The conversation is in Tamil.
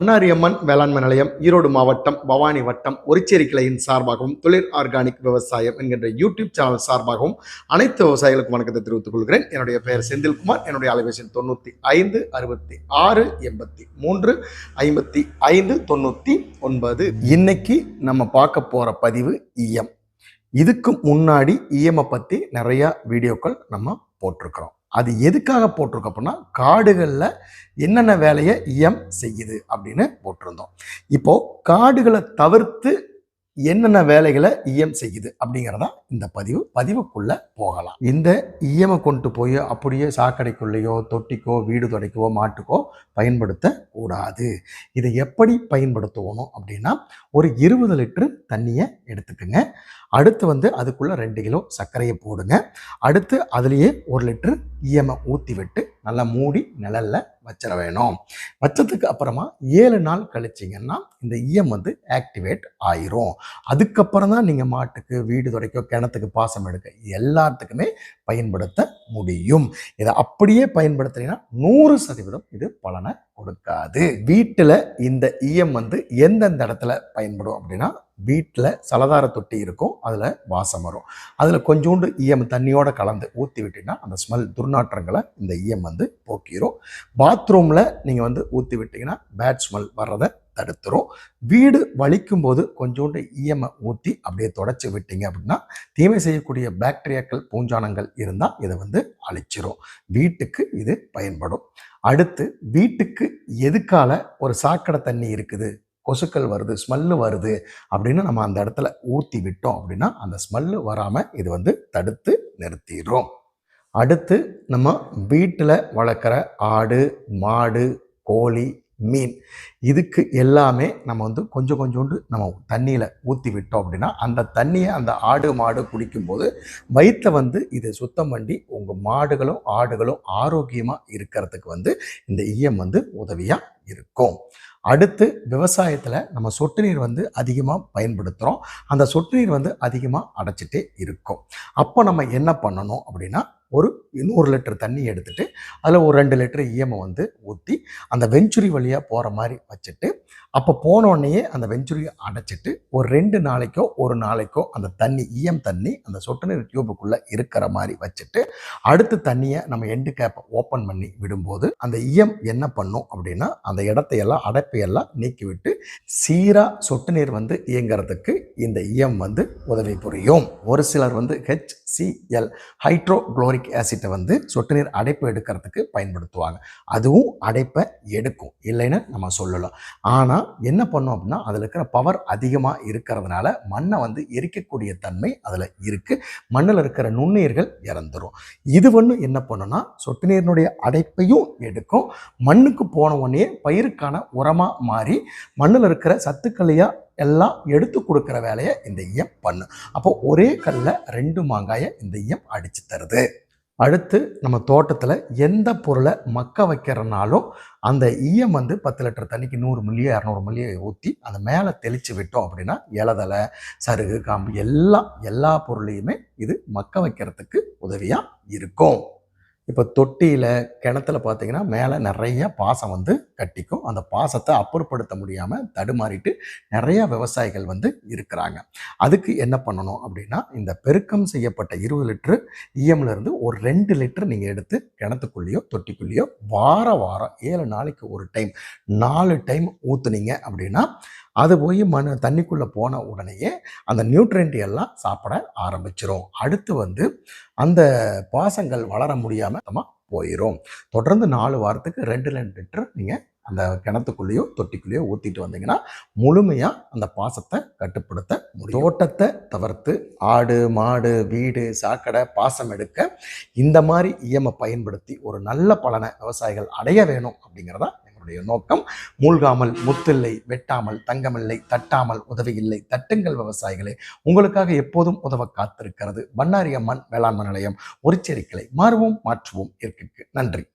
பண்ணாரியம்மன் வேளாண்மை நிலையம் ஈரோடு மாவட்டம் பவானி வட்டம் ஒரிச்சேரி கிளையின் சார்பாகவும் தொழில் ஆர்கானிக் விவசாயம் என்கின்ற யூடியூப் சேனல் சார்பாகவும் அனைத்து விவசாயிகளுக்கும் வணக்கத்தை தெரிவித்துக் கொள்கிறேன். என்னுடைய பெயர் செந்தில்குமார். என்னுடைய அலைபேசி தொண்ணூற்றி ஐந்து அறுபத்தி ஆறு எண்பத்தி மூன்று ஐம்பத்தி ஐந்து தொண்ணூற்றி ஒன்பது. இன்னைக்கு நம்ம பார்க்க போகிற பதிவு இஎம் இதுக்கு முன்னாடி இஎம்ஐ பற்றி நிறையா வீடியோக்கள் நம்ம போட்டிருக்கிறோம். அது எதுக்காக போட்டிருக்கோம் அப்படின்னா காடுகளில் என்னென்ன வேலையை இஎம் செய்யுது அப்படின்னு போட்டிருந்தோம். இப்போது காடுகளை தவிர்த்து என்னென்ன வேலைகளை இஎம் செய்யுது அப்படிங்கிறதா இந்த பதிவு. பதிவுக்குள்ளே போகலாம். இந்த இஎம்ஐ கொண்டு போய் அப்படியே சாக்கடைக்குள்ளேயோ தொட்டிக்கோ வீடு துடைக்கவோ மாட்டுக்கோ பயன்படுத்தக்கூடாது. இதை எப்படி பயன்படுத்துவோணும் அப்படின்னா ஒரு இருபது லிட்டரு தண்ணியை எடுத்துக்கோங்க. அடுத்து வந்து அதுக்குள்ளே ரெண்டு கிலோ சர்க்கரையை போடுங்க. அடுத்து அதுலேயே ஒரு லிட்டரு ஈயமை ஊற்றி விட்டு நல்லா மூடி நிழலில் வச்சிட வேணும். வச்சதுக்கு அப்புறமா ஏழு நாள் கழிச்சிங்கன்னா இந்த ஈயம் வந்து ஆக்டிவேட் ஆயிரும். அதுக்கப்புறம் தான் நீங்கள் மாட்டுக்கு வீடு துடைக்க கிணத்துக்கு பாசம் எடுக்க எல்லாத்துக்குமே பயன்படுத்த முடியும். இதை அப்படியே பயன்படுத்தினீங்கன்னா நூறு சதவீதம் இது பலனை கொடுக்காது. வீட்டில் இந்த ஈயம் வந்து எந்தெந்த இடத்துல பயன்படும் அப்படின்னா வீட்டில் சலதார தொட்டி இருக்கும் அதில் வாசம் வரும். அதில் கொஞ்சோண்டு ஈயம் தண்ணியோடு கலந்து ஊற்றி விட்டிங்கன்னா அந்த ஸ்மெல் துர்நாற்றங்களை இந்த ஈயம் வந்து போக்கிடும் பாத்ரூமில் நீங்கள் வந்து ஊற்றி விட்டிங்கன்னா பேட் ஸ்மெல் வர்றதை தடுத்துரும். வீடு வலிக்கும் போது கொஞ்சோண்டு ஈயமை ஊற்றி அப்படியே தொடச்சி விட்டீங்க அப்படின்னா தீமை செய்யக்கூடிய பாக்டீரியாக்கள் பூஞ்சானங்கள் இருந்தால் இதை வந்து அழிச்சிரும். வீட்டுக்கு இது பயன்படும். அடுத்து வீட்டுக்கு எதுக்கால ஒரு சாக்கடை தண்ணி இருக்குது? கொசுக்கள் வருது ஸ்மெல்லு வருது அப்படின்னு நம்ம அந்த இடத்துல ஊற்றி விட்டோம் அப்படின்னா அந்த ஸ்மெல்லு வராமல் இது வந்து தடுத்து நிறுத்திடும் அடுத்து நம்ம வீட்டில் வளர்க்குற ஆடு மாடு கோழி மீன். இதுக்கு எல்லாமே நம்ம வந்து கொஞ்சம் கொஞ்சோண்டு நம்ம தண்ணியில் ஊற்றி விட்டோம் அப்படின்னா அந்த தண்ணியை அந்த ஆடு மாடு குடிக்கும்போது வயிற்றை வந்து இதை சுத்தம் பண்ணி உங்கள் மாடுகளும் ஆடுகளும் ஆரோக்கியமாக இருக்கிறதுக்கு வந்து இந்த ஈயம் வந்து உதவியாக இருக்கும். அடுத்து விவசாயத்தில் நம்ம சொட்டு நீர் வந்து அதிகமாக பயன்படுத்துகிறோம் அந்த சொட்டு நீர் வந்து அதிகமாக அடைச்சிட்டே இருக்கும். அப்போ நம்ம என்ன பண்ணணும் அப்படின்னா ஒரு நூறு லிட்டர் தண்ணி எடுத்துகிட்டு அதில் ஒரு ரெண்டு லிட்டர் ஈயமை வந்து ஊற்றி அந்த வெஞ்சுரி வழியாக போகிற மாதிரி வச்சுட்டு அப்போ போனோடனேயே அந்த வெஞ்சுரியை அடைச்சிட்டு ஒரு ரெண்டு நாளைக்கோ ஒரு நாளைக்கோ அந்த தண்ணி ஈயம் தண்ணி அந்த சொட்டு நீர் டியூபுக்குள்ளே இருக்கிற மாதிரி வச்சுட்டு அடுத்து தண்ணியை நம்ம எண்டு கேப்பை ஓப்பன் பண்ணி விடும்போது அந்த ஈயம் என்ன பண்ணும் அப்படின்னா அந்த இடத்தையெல்லாம் அடைப்பையெல்லாம் நீக்கிவிட்டு சீராக சொட்டு நீர் வந்து இயங்கிறதுக்கு இந்த ஈயம் வந்து உதவி புரியும். ஒரு சிலர் வந்து ஹெச்சிஎல் ஹைட்ரோக்ளோரிக் ஆசிட்டை வந்து சொட்டு நீர் அடைப்பு எடுக்கிறதுக்கு பயன்படுத்துவாங்க. அதுவும் அடைப்பை எடுக்கும். இல்லைன்னு நம்ம சொல்லலாம். ஆனால் என்ன பண்ணோம் அப்படின்னா அதில் இருக்கிற பவர் அதிகமாக இருக்கிறதுனால மண்ணை வந்து எரிக்கக்கூடிய தன்மை அதில் இருக்குது மண்ணில் இருக்கிற நுண்ணுயிர்கள் இறந்துடும் இது ஒன்று என்ன பண்ணுன்னா சொட்டு நீரினுடைய அடைப்பையும் எடுக்கும். மண்ணுக்கு போன உடனே பயிருக்கான உரமாக மாறி மண்ணில் இருக்கிற சத்துக்களையாக எல்லாம் எடுத்து கொடுக்குற வேலையை இந்த ஈயம் பண்ணும். அப்போ ஒரே கல்லில் ரெண்டு மாங்காயை இந்த ஈயம் அடித்து தருது. அடுத்து நம்ம தோட்டத்தில் எந்த பொருளை மக்க வைக்கிறனாலும் அந்த ஈயம் வந்து பத்து லிட்டர் தண்ணிக்கு நூறு மில்லியோ இரநூறு மில்லியோ ஊற்றி அந்த மேலே தெளித்து விட்டோம் அப்படின்னா இலதலை சருகு காம்பு எல்லாம் எல்லா பொருளையுமே இது மக்க வைக்கிறதுக்கு உதவியாக இருக்கும். இப்போ தொட்டியில் கிணத்துல பார்த்தீங்கன்னா மேலே நிறைய பாசம் வந்து கட்டிக்கும். அந்த பாசத்தை அப்புறப்படுத்த முடியாமல் தடுமாறிட்டு நிறைய விவசாயிகள் வந்து இருக்கிறாங்க. அதுக்கு என்ன பண்ணணும் அப்படின்னா இந்த பெருக்கம் செய்யப்பட்ட இருபது லிட்டரு இஎம்லேருந்து ஒரு ரெண்டு லிட்டர் நீங்கள் எடுத்து கிணத்துக்குள்ளேயோ தொட்டிக்குள்ளேயோ வார வாரம் ஏழு நாளைக்கு ஒரு டைம் நாலு டைம் ஊற்றுனீங்க அப்படின்னா அது போய் மண் தண்ணிக்குள்ளே போன உடனேயே அந்த நியூட்ரியன்ட் எல்லாம் சாப்பிட ஆரம்பிச்சிரும். அடுத்து வந்து அந்த பாசங்கள் வளர முடியாமல் நம்ம போயிடும் தொடர்ந்து நாலு வாரத்துக்கு ரெண்டு ரெண்டு லிட்டர் நீங்கள் அந்த கிணத்துக்குள்ளேயோ தொட்டிக்குள்ளேயோ ஊற்றிட்டு வந்தீங்கன்னா முழுமையாக அந்த பாசத்தை கட்டுப்படுத்த முடியும். தோட்டத்தை தவிர்த்து ஆடு மாடு வீடு சாக்கடை பாசம் எடுக்க இந்த மாதிரி இயமை பயன்படுத்தி ஒரு நல்ல பலனை விவசாயிகள் அடைய வேணும் அப்படிங்கிறதான் எங்களுடைய நோக்கம். மூழ்காமல் முத்தில்லை வெட்டாமல் தங்கமில்லை தட்டாமல் உதவியில்லை தட்டுங்கள் விவசாயிகளே. உங்களுக்காக எப்போதும் உதவ காத்திருக்கிறது. பண்ணாரி அம்மன் வேளாண்மை நிலையம் ஒரு செரிக்கலை மாறுவோம் மாற்றுவோம் இருக்கு நன்றி.